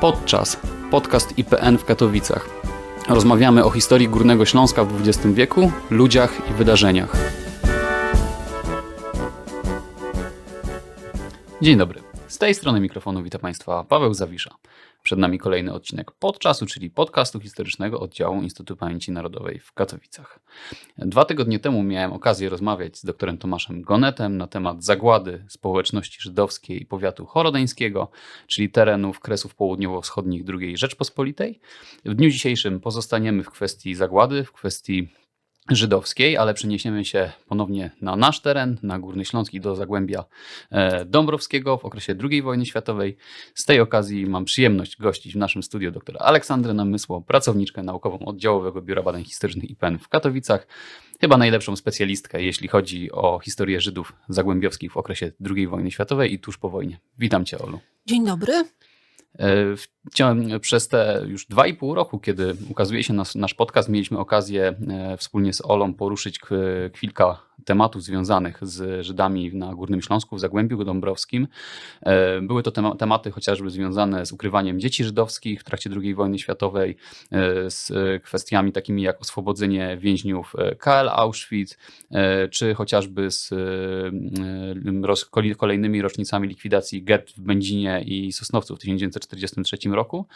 Podczas podcast IPN w Katowicach. Rozmawiamy o historii Górnego Śląska w XX wieku, ludziach i wydarzeniach. Dzień dobry. Z tej strony mikrofonu witam Państwa Paweł Zawisza. Przed nami kolejny odcinek Podczasu, czyli podcastu historycznego oddziału Instytutu Pamięci Narodowej w Katowicach. Dwa tygodnie temu miałem okazję rozmawiać z doktorem Tomaszem Gonetem na temat zagłady społeczności żydowskiej powiatu chorodeńskiego, czyli terenów Kresów Południowo-Wschodnich II Rzeczpospolitej. W dniu dzisiejszym pozostaniemy w kwestii zagłady, w kwestii żydowskiej, ale przeniesiemy się ponownie na nasz teren, na Górny Śląski do Zagłębia e, Dąbrowskiego w okresie II wojny światowej. Z tej okazji mam przyjemność gościć w naszym studiu doktora Aleksandrę Namysło, pracowniczkę naukową Oddziałowego Biura Badań Historycznych IPN w Katowicach. Chyba najlepszą specjalistkę, jeśli chodzi o historię Żydów zagłębiowskich w okresie II wojny światowej i tuż po wojnie. Witam Cię, Olu. Dzień dobry. E, przez te już dwa i pół roku, kiedy ukazuje się nas, nasz podcast, mieliśmy okazję e, wspólnie z Olą poruszyć kilka tematów związanych z Żydami na Górnym Śląsku, w Zagłębiu Dąbrowskim. E, Były to tema- tematy chociażby związane z ukrywaniem dzieci żydowskich w trakcie II wojny światowej, e, z kwestiami takimi jak oswobodzenie więźniów e, KL Auschwitz, czy chociażby z kolejnymi rocznicami likwidacji gett w Będzinie i Sosnowcu w 1943 roku.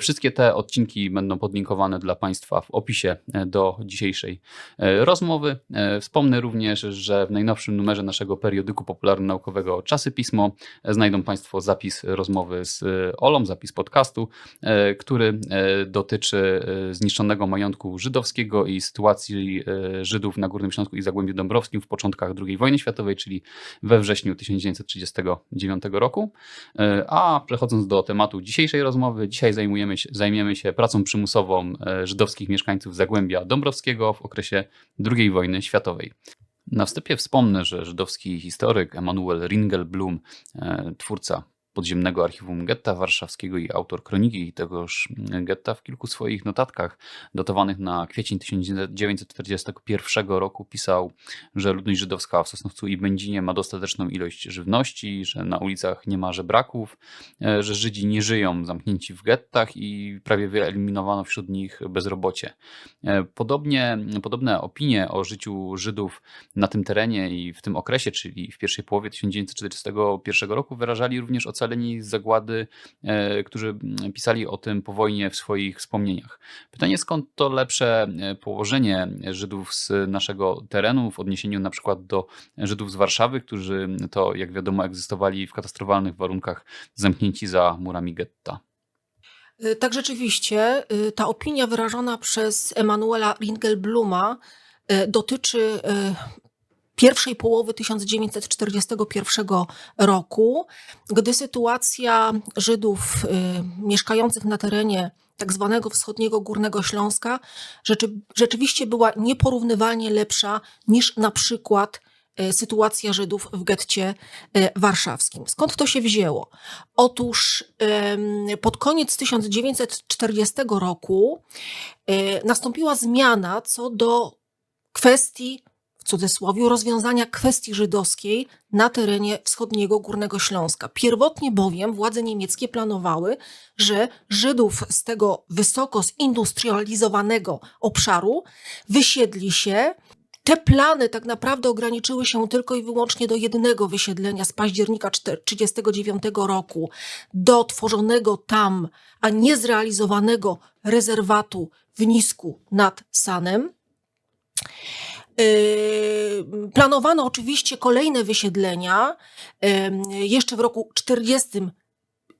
Wszystkie te odcinki będą podlinkowane dla Państwa w opisie do dzisiejszej rozmowy. Wspomnę również, że w najnowszym numerze naszego periodyku popularno-naukowego Czasy Pismo znajdą Państwo zapis rozmowy z e, Olą, zapis podcastu, e, który e, dotyczy zniszczonego majątku żydowskiego i sytuacji Żydów na Górnym Śląsku i Zagłębiu Dąbrowskim w początkach II wojny światowej, czyli we wrześniu 1939 roku. A przechodząc do tematu dzisiejszej rozmowy, dzisiaj zajmujemy się, zajmiemy się pracą przymusową żydowskich mieszkańców Zagłębia Dąbrowskiego w okresie II wojny światowej. Na wstępie wspomnę, że żydowski historyk Emanuel Ringelblum, e, twórca podziemnego archiwum getta warszawskiego i autor kroniki tegoż getta w kilku swoich notatkach datowanych na kwiecień 1941 roku pisał, że ludność żydowska w Sosnowcu i Będzinie ma dostateczną ilość żywności, że na ulicach nie ma żebraków, e, że Żydzi nie żyją zamknięci w gettach i prawie wyeliminowano wśród nich bezrobocie. E, Podobnie, podobne opinie o życiu Żydów na tym terenie i w tym okresie, czyli w pierwszej połowie 1941 roku, wyrażali również ocaleni z zagłady, e, którzy mm, pisali o tym po wojnie w swoich wspomnieniach. Pytanie, skąd to lepsze e, położenie Żydów z naszego terenu w odniesieniu na przykład do Żydów z Warszawy, którzy to, jak wiadomo, egzystowali w katastrofalnych warunkach zamknięci za murami getta. Y, Tak rzeczywiście, ta opinia wyrażona przez Emanuela Ringelbluma dotyczy pierwszej połowy 1941 roku, gdy sytuacja Żydów y, mieszkających na terenie tak zwanego wschodniego Górnego Śląska rzeczy, rzeczywiście była nieporównywalnie lepsza niż na przykład y, sytuacja Żydów w getcie y, warszawskim. Skąd to się wzięło? Otóż em, pod koniec 1940 roku y, nastąpiła zmiana co do kwestii, w cudzysłowie, rozwiązania kwestii żydowskiej na terenie wschodniego Górnego Śląska. Pierwotnie bowiem władze niemieckie planowały, że Żydów z tego wysoko zindustrializowanego obszaru wysiedli się te plany tak naprawdę ograniczyły się tylko i wyłącznie do jednego wysiedlenia z października 1939 roku, do tworzonego tam, a niezrealizowanego rezerwatu w Nisku nad Sanem. Yy, Planowano oczywiście kolejne wysiedlenia yy, jeszcze w roku 40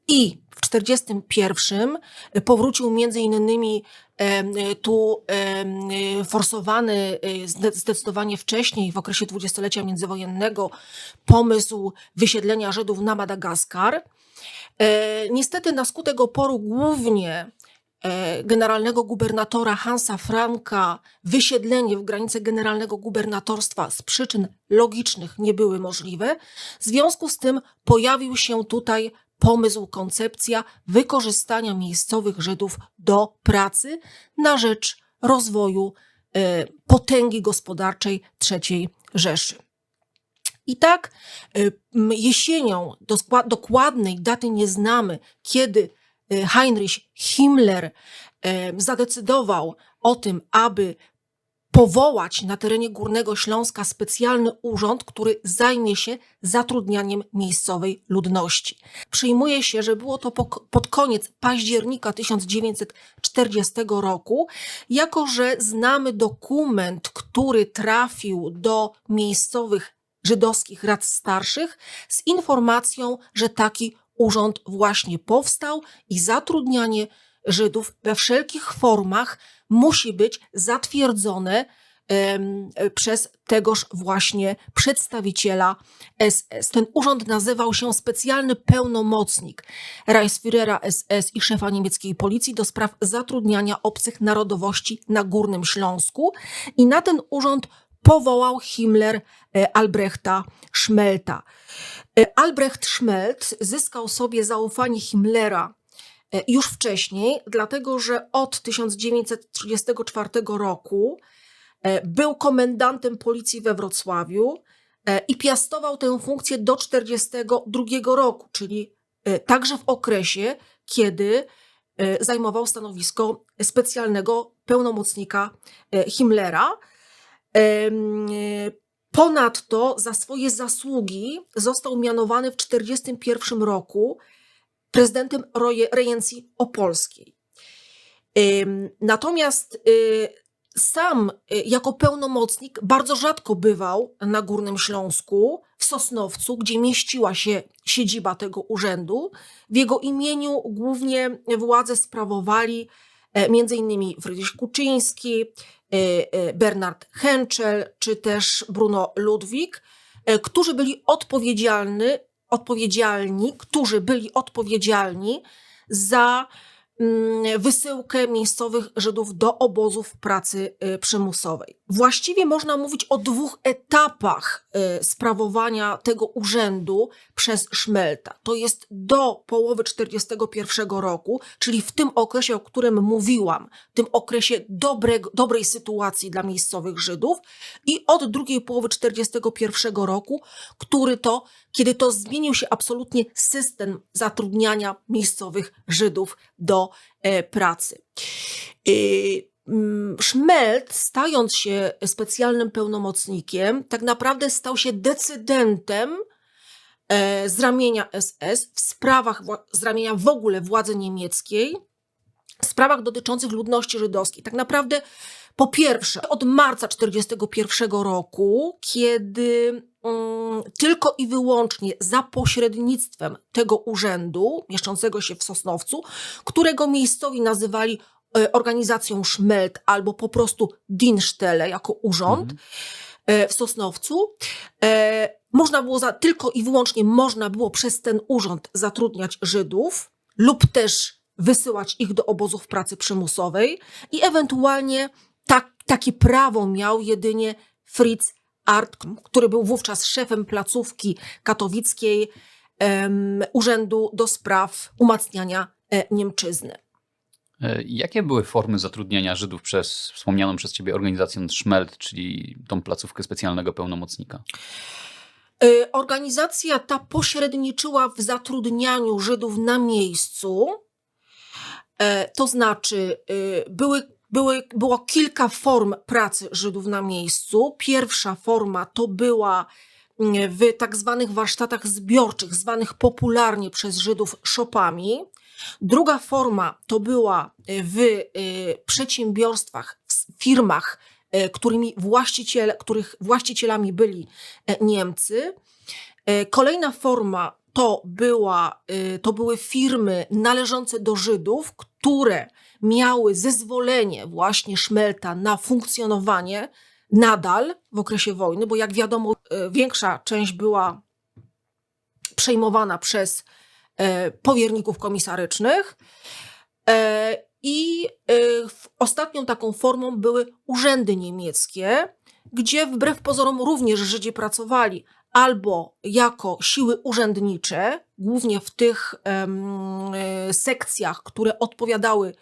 i w 41 powrócił między innymi em, tu forsowany zde- zdecydowanie wcześniej, w okresie dwudziestolecia międzywojennego, pomysł wysiedlenia Żydów na Madagaskar. Niestety na skutek oporu głównie generalnego gubernatora Hansa Franka wysiedlenie w granice generalnego gubernatorstwa z przyczyn logicznych nie były możliwe. W związku z tym pojawił się tutaj pomysł, koncepcja wykorzystania miejscowych Żydów do pracy na rzecz rozwoju e, potęgi gospodarczej III Rzeszy. I tak m, jesienią, dokładnej daty nie znamy, kiedy e, Heinrich Himmler e, zadecydował o tym, aby powołać na terenie Górnego Śląska specjalny urząd, który zajmie się zatrudnianiem miejscowej ludności. Przyjmuje się, że było to po, pod koniec października 1940 roku, jako że znamy dokument, który trafił do miejscowych żydowskich rad starszych z informacją, że taki urząd właśnie powstał i zatrudnianie Żydów we wszelkich formach musi być zatwierdzone przez tegoż właśnie przedstawiciela SS. Ten urząd nazywał się specjalny pełnomocnik Reichsführera SS i szefa niemieckiej policji do spraw zatrudniania obcych narodowości na Górnym Śląsku i na ten urząd powołał Himmler e, Albrechta Schmelta. E, Albrecht Schmelt zyskał sobie zaufanie Himmlera e, już wcześniej, dlatego że od 1934 roku był komendantem policji we Wrocławiu i piastował tę funkcję do 1942 roku, czyli także w okresie, kiedy zajmował stanowisko specjalnego pełnomocnika Himmlera. E, Ponadto za swoje zasługi został mianowany w 1941 roku prezydentem rejencji opolskiej. Natomiast y, sam y, jako pełnomocnik bardzo rzadko bywał na Górnym Śląsku, w Sosnowcu, gdzie mieściła się siedziba tego urzędu. W jego imieniu głównie władzę sprawowali e, m.in. Frydrich Kuczyński, e, e, Bernard Henschel czy też Bruno Ludwik, e, którzy byli odpowiedzialni, odpowiedzialni, którzy byli odpowiedzialni za wysyłkę miejscowych Żydów do obozów pracy y, przymusowej. Właściwie można mówić o dwóch etapach y, sprawowania tego urzędu przez Szmelta. To jest do połowy 1941 roku, czyli w tym okresie, o którym mówiłam, tym okresie dobrego, dobrej sytuacji dla miejscowych Żydów i od drugiej połowy 1941 roku, który to, kiedy to zmienił się absolutnie system zatrudniania miejscowych Żydów do e, pracy. Y, mm, Szmelt, stając się specjalnym pełnomocnikiem, tak naprawdę stał się decydentem e, z ramienia SS w sprawach z ramienia w ogóle władzy niemieckiej, w sprawach dotyczących ludności żydowskiej. Tak naprawdę, po pierwsze, od marca 1941 roku, kiedy mm, tylko i wyłącznie za pośrednictwem tego urzędu, mieszczącego się w Sosnowcu, którego miejscowi nazywali e, organizacją Szmelt albo po prostu Dienststelle jako urząd e, w Sosnowcu. E, Można było za, tylko i wyłącznie można było przez ten urząd zatrudniać Żydów lub też wysyłać ich do obozów pracy przymusowej i ewentualnie tak, takie prawo miał jedynie Fritz Art, który był wówczas szefem placówki katowickiej em, Urzędu do Spraw Umacniania e, Niemczyzny. E, Jakie były formy zatrudniania Żydów przez wspomnianą przez ciebie organizację Szmelt, czyli tą placówkę specjalnego pełnomocnika? Y, Organizacja ta pośredniczyła w zatrudnianiu Żydów na miejscu. E, To znaczy, były, były, było kilka form pracy Żydów na miejscu. Pierwsza forma to była mm, w tak zwanych warsztatach zbiorczych, zwanych popularnie przez Żydów szopami. Druga forma to była y, w y, przedsiębiorstwach, w firmach, y, którymi właściciele, których właścicielami byli e, Niemcy. E, Kolejna forma to, była, to były firmy należące do Żydów, które miały zezwolenie właśnie Szmelta na funkcjonowanie nadal w okresie wojny, bo jak wiadomo, y, większa część była przejmowana przez e, powierników komisarycznych. E, I e, ostatnią taką formą były urzędy niemieckie, gdzie wbrew pozorom również Żydzi pracowali albo jako siły urzędnicze, głównie w tych e, sekcjach, które odpowiadały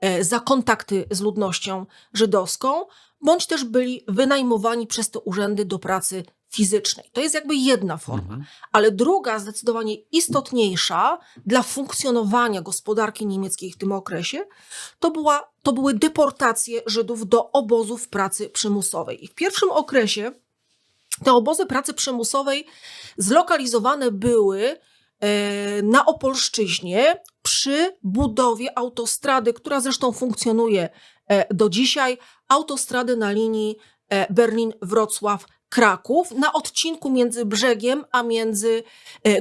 e, za kontakty z ludnością żydowską, bądź też byli wynajmowani przez te urzędy do pracy fizycznej. To jest jakby jedna forma. Mhm. Ale druga, zdecydowanie istotniejsza dla funkcjonowania gospodarki niemieckiej w tym okresie, to, była, to były deportacje Żydów do obozów pracy przymusowej. I w pierwszym okresie te obozy pracy przymusowej zlokalizowane były e, na Opolszczyźnie przy budowie autostrady, która zresztą funkcjonuje e, do dzisiaj, autostrady na linii e, Berlin-Wrocław-Kraków na odcinku między brzegiem a między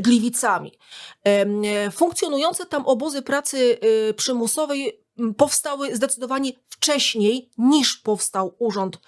Gliwicami. Funkcjonujące tam obozy pracy przymusowej powstały zdecydowanie wcześniej niż powstał urząd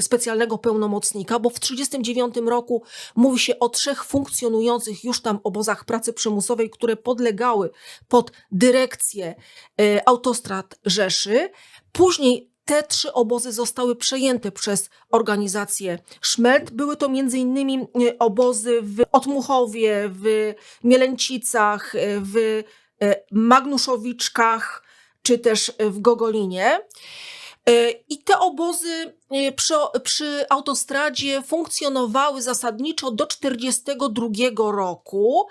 specjalnego pełnomocnika, bo w 1939 roku mówi się o trzech funkcjonujących już tam obozach pracy przymusowej, które podlegały pod dyrekcję e, autostrad Rzeszy. Później te trzy obozy zostały przejęte przez organizację Szmelt. Były to innymi e, obozy w Otmuchowie, w Mielęcicach, e, w Magnuszowiczkach czy też w Gogolinie. E, I te obozy przy, przy autostradzie funkcjonowały zasadniczo do 1942 roku.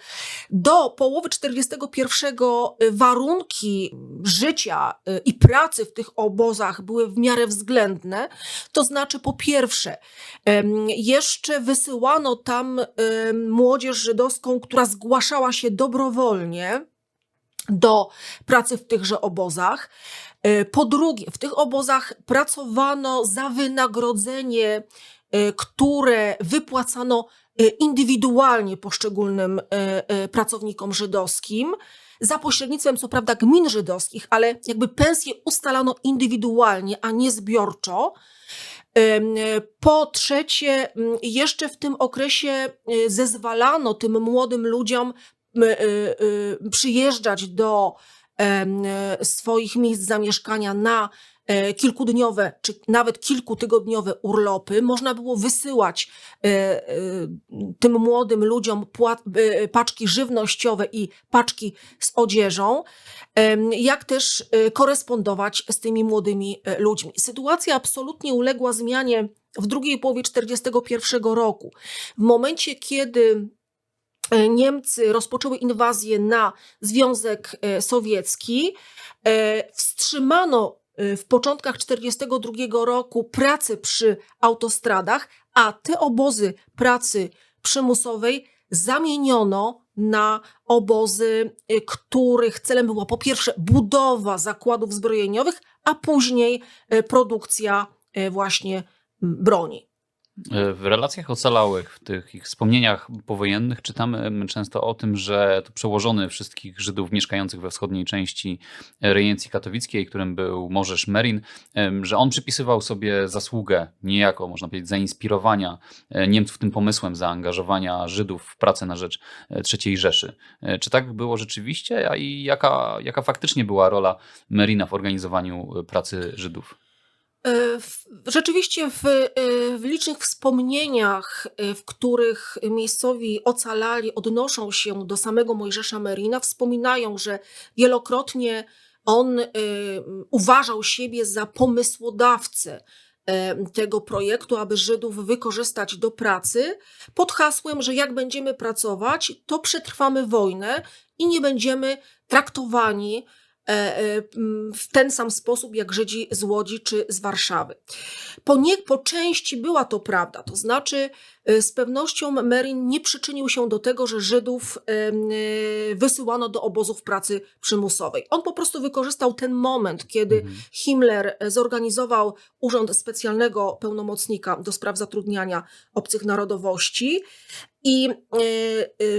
Do połowy 1941 warunki życia i pracy w tych obozach były w miarę względne. To znaczy, po pierwsze, jeszcze wysyłano tam młodzież żydowską, która zgłaszała się dobrowolnie do pracy w tychże obozach. E, Po drugie, w tych obozach pracowano za wynagrodzenie, e, które wypłacano e, indywidualnie poszczególnym pracownikom żydowskim, za pośrednictwem co prawda gmin żydowskich, ale jakby pensje ustalano indywidualnie, a nie zbiorczo. Po trzecie, jeszcze w tym okresie zezwalano tym młodym ludziom przyjeżdżać do em, e, swoich miejsc zamieszkania na e, kilkudniowe czy nawet kilkutygodniowe urlopy. Można było wysyłać e, e, tym młodym ludziom paczki żywnościowe i paczki z odzieżą, jak też korespondować z tymi młodymi ludźmi. Sytuacja absolutnie uległa zmianie w drugiej połowie 1941 roku. W momencie, kiedy Niemcy rozpoczęły inwazję na Związek e, Sowiecki, e, wstrzymano e, w początkach 1942 roku pracę przy autostradach, a te obozy pracy przymusowej zamieniono na obozy, e, których celem była po pierwsze budowa zakładów zbrojeniowych, a później e, produkcja e, właśnie broni. W relacjach ocalałych, w tych ich wspomnieniach powojennych czytamy często o tym, że to przełożony wszystkich Żydów mieszkających we wschodniej części rejencji katowickiej, którym był Możesz Merin, że on przypisywał sobie zasługę niejako, można powiedzieć, zainspirowania e, Niemców tym pomysłem zaangażowania Żydów w pracę na rzecz e, III Rzeszy. E, Czy tak było rzeczywiście, a i jaka, jaka faktycznie była rola Merina w organizowaniu pracy Żydów? E, Rzeczywiście w, e, w licznych wspomnieniach, e, w których miejscowi ocalali odnoszą się do samego Mojżesza Merina, wspominają, że wielokrotnie on uważał siebie za pomysłodawcę tego projektu, aby Żydów wykorzystać do pracy, pod hasłem, że jak będziemy pracować, to przetrwamy wojnę i nie będziemy traktowani w ten sam sposób jak Żydzi z Łodzi czy z Warszawy. Po, nie, po części była to prawda, to znaczy e, z pewnością Merin nie przyczynił się do tego, że Żydów e, wysyłano do obozów pracy przymusowej. On po prostu wykorzystał ten moment, kiedy Mhm. Himmler zorganizował Urząd Specjalnego Pełnomocnika do spraw zatrudniania obcych narodowości i e,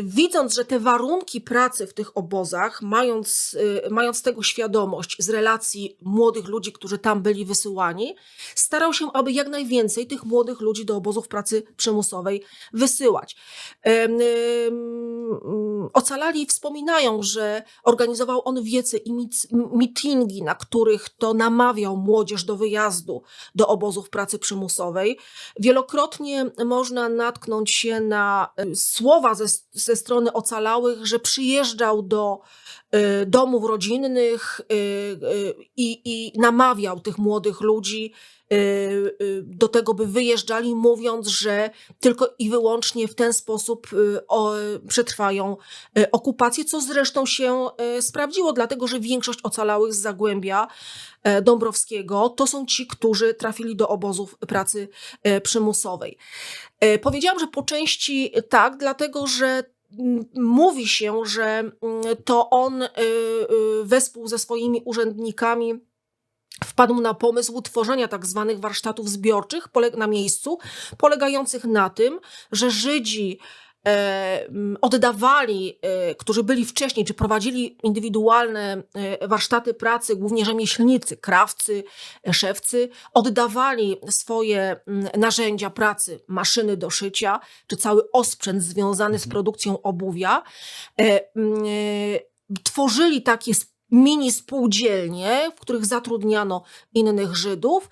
widząc, że te warunki pracy w tych obozach, mając, mając tego świadomość z relacji młodych ludzi, którzy tam byli wysyłani, starał się, aby jak najwięcej tych młodych ludzi do obozów pracy przymusowej wysyłać. Ocalali wspominają, że organizował on wiece i mitingi, na których to namawiał młodzież do wyjazdu do obozów pracy przymusowej. Wielokrotnie można natknąć się na słowa ze, ze strony ocalałych, że przyjeżdżał do e, domów rodzinnych e, e, i, i namawiał tych młodych ludzi, do tego, by wyjeżdżali, mówiąc, że tylko i wyłącznie w ten sposób y, przetrwają y, okupację, co zresztą się y, sprawdziło, dlatego że większość ocalałych z Zagłębia e, Dąbrowskiego to są ci, którzy trafili do obozów pracy e, przymusowej. E, Powiedziałam, że po części tak, dlatego że mówi się, że to on y, y, wespół ze swoimi urzędnikami wpadł na pomysł utworzenia tak zwanych warsztatów zbiorczych na miejscu, polegających na tym, że Żydzi e, oddawali, e, którzy byli wcześniej, czy prowadzili indywidualne e, warsztaty pracy, głównie rzemieślnicy, krawcy, szewcy, oddawali swoje narzędzia pracy, maszyny do szycia, czy cały osprzęt związany z produkcją obuwia. Tworzyli takie mini spółdzielnie, w których zatrudniano innych Żydów,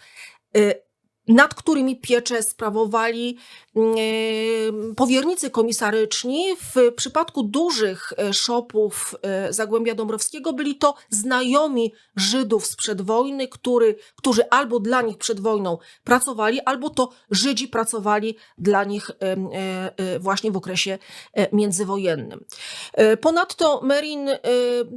y, nad którymi pieczę sprawowali y, powiernicy komisaryczni. W przypadku dużych y, szopów y, Zagłębia Dąbrowskiego byli to znajomi Żydów sprzed wojny, który, którzy albo dla nich przed wojną pracowali, albo to Żydzi pracowali dla nich właśnie w okresie międzywojennym. E, Ponadto Merin e,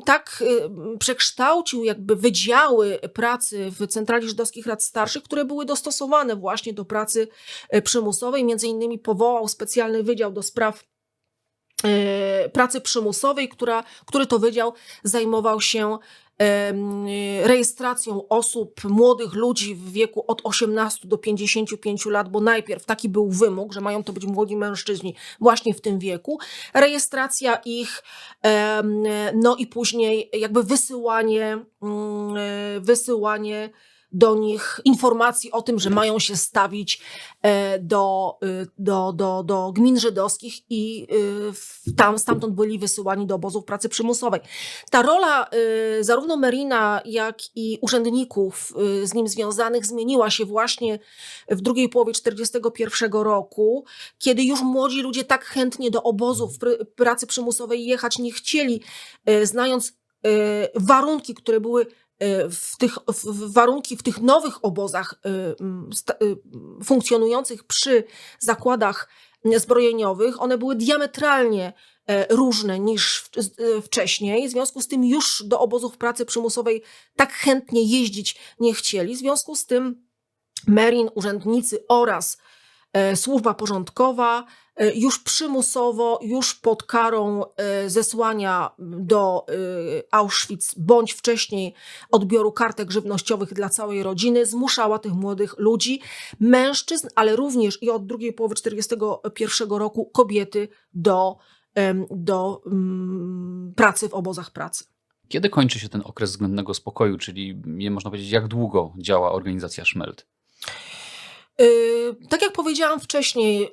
tak e, przekształcił jakby wydziały pracy w Centrali Żydowskich Rad Starszych, które były dostosowane właśnie do pracy e, przymusowej. Między innymi powołał specjalny wydział do spraw e, pracy przymusowej, która, który to wydział zajmował się rejestracją osób, młodych ludzi w wieku od 18 do 55 lat, bo najpierw taki był wymóg, że mają to być młodzi mężczyźni właśnie w tym wieku. Rejestracja ich, no i później jakby wysyłanie, mm, e, wysyłanie do nich informacji o tym, że mają się stawić e, do, y, do, do, do gmin żydowskich i y, tam, stamtąd byli wysyłani do obozów pracy przymusowej. Ta rola y, zarówno Merina, jak i urzędników z nim związanych zmieniła się właśnie w drugiej połowie 1941 roku, kiedy już młodzi ludzie tak chętnie do obozów pr- pracy przymusowej jechać nie chcieli, y, znając y, warunki, które były w tych w, warunki w tych nowych obozach y, y, funkcjonujących przy zakładach zbrojeniowych, one były diametralnie e, różne niż wcześniej. W związku z tym już do obozów pracy przymusowej tak chętnie jeździć nie chcieli. W związku z tym Merin, urzędnicy oraz e, służba porządkowa już przymusowo, już pod karą e, zesłania do e, Auschwitz bądź wcześniej odbioru kartek żywnościowych dla całej rodziny zmuszała tych młodych ludzi, mężczyzn, ale również i od drugiej połowy 1941 roku kobiety do, do mm, pracy w obozach pracy. Kiedy kończy się ten okres względnego spokoju, czyli nie można powiedzieć, jak długo działa organizacja Szmelt? Tak jak powiedziałam wcześniej,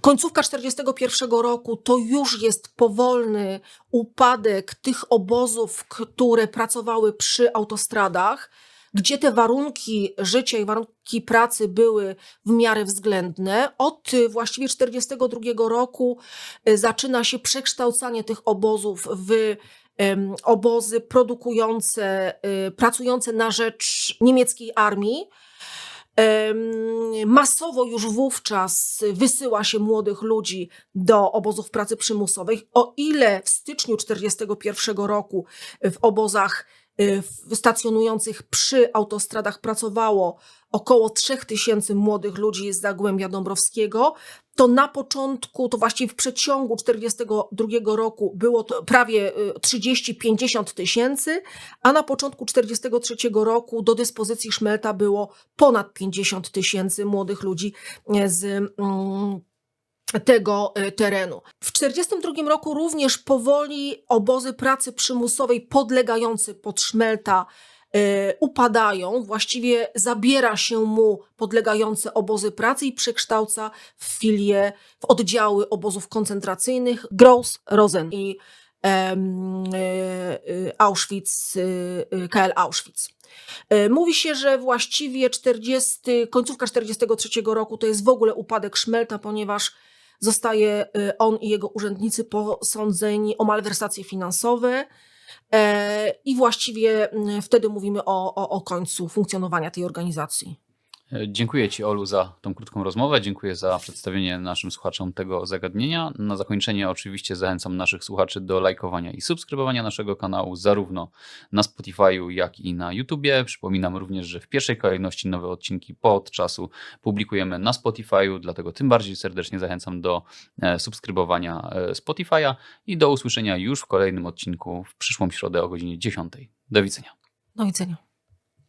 końcówka 1941 roku to już jest powolny upadek tych obozów, które pracowały przy autostradach, gdzie te warunki życia i warunki pracy były w miarę względne. Od y, właściwie 1942 roku y, zaczyna się przekształcanie tych obozów w obozy produkujące, y, pracujące na rzecz niemieckiej armii. Masowo już wówczas wysyła się młodych ludzi do obozów pracy przymusowej. O ile w styczniu 1941 roku w obozach w- stacjonujących przy autostradach pracowało około 3000 młodych ludzi z Zagłębia Dąbrowskiego, to na początku, to właściwie w przeciągu 1942 roku było to prawie y, 30-50 tysięcy, a na początku 1943 roku do dyspozycji Szmelta było ponad 50 tysięcy młodych ludzi e, z mm, tego e, terenu. W 1942 roku również powoli obozy pracy przymusowej podlegające pod Szmelta upadają, właściwie zabiera się mu podlegające obozy pracy i przekształca w filie, w oddziały obozów koncentracyjnych Gross, Rosen i e, e, Auschwitz, e, e, KL Auschwitz. E, Mówi się, że właściwie 40, końcówka 1943 roku to jest w ogóle upadek Szmelta, ponieważ zostaje e, on i jego urzędnicy posądzeni o malwersacje finansowe e, i właściwie mm, wtedy mówimy o, o, o końcu funkcjonowania tej organizacji. Dziękuję Ci, Olu, za tą krótką rozmowę. Dziękuję za przedstawienie naszym słuchaczom tego zagadnienia. Na zakończenie oczywiście zachęcam naszych słuchaczy do lajkowania i subskrybowania naszego kanału, zarówno na Spotify'u, jak i na YouTubie. Przypominam również, że w pierwszej kolejności nowe odcinki po od czasu publikujemy na Spotify'u, dlatego tym bardziej serdecznie zachęcam do e, subskrybowania e, Spotify'a i do usłyszenia już w kolejnym odcinku w przyszłą środę o godzinie 10. Do widzenia. Do widzenia.